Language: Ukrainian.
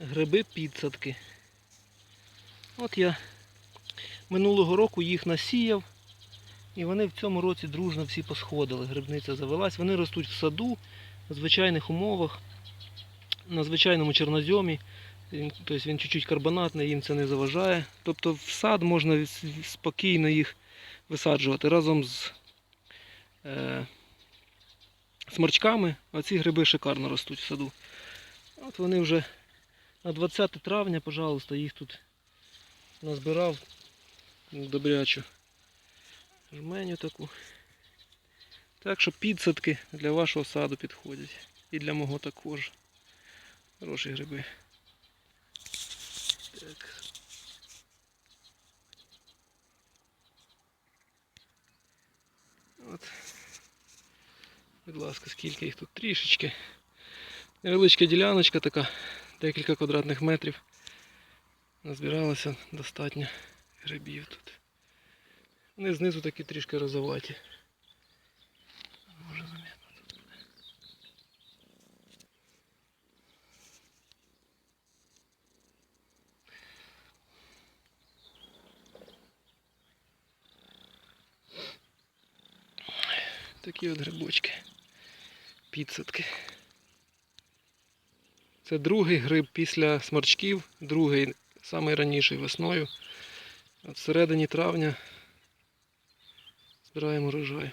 гриби підсадки. От я минулого року їх насіяв, і вони в цьому році дружно всі посходили. Грибниця завелась. Вони ростуть в саду, в звичайних умовах, на звичайному чорнозьомі. Тобто він чуть-чуть карбонатний, їм це не заважає. Тобто в сад можна спокійно їх висаджувати разом з е, сморчками. Оці гриби шикарно ростуть в саду. От вони вже на 20 травня, пожалуйста, їх тут назбирав добрячу жменю таку. Так що підсадки для вашого саду підходять. І для мого також. Хороші гриби. Так. От. Будь ласка, скільки їх тут трішечки. Невеличка діляночка така, декілька квадратних метрів. Назбиралося достатньо грибів тут. Вони знизу такі трішки розоваті. Може заметно тут буде. Такі от грибочки. Підсадки. Це другий гриб після сморчків, другий, самий раніший весною. От середині травня збираємо урожай.